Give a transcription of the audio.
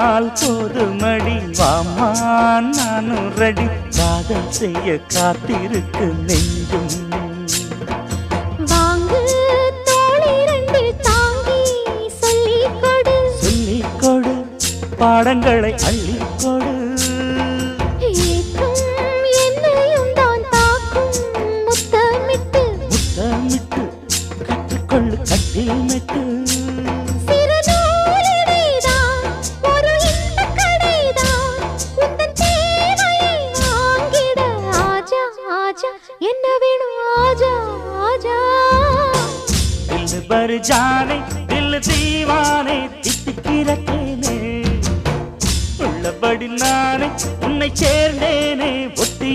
சொன்னால் போதுமடி வாமா நானும் ரெடி. காதல் செய்ய காத்திருக்கு நெஞ்சும். வாங்கு தோளிரண்டு தாங்கி சொல்லிக் கொடு சொல்லிக் கொடு பாடங்களை அள்ளிக் கொடு ஏற்றும் என்னையும் தான் தாக்கும். முத்தமிட்டு. முத்தமிட்டு கற்றுக்கொள்ளு கட்டில் மெட்டு. ராஜா என்ன வேணும் ஆஜா ஆஜா தில் பர் ஜானே தில் தீவானே தித்திக்கிற தேனே உள்ளபடி நானே உன்னை சேர்ந்தேனே ஒட்டி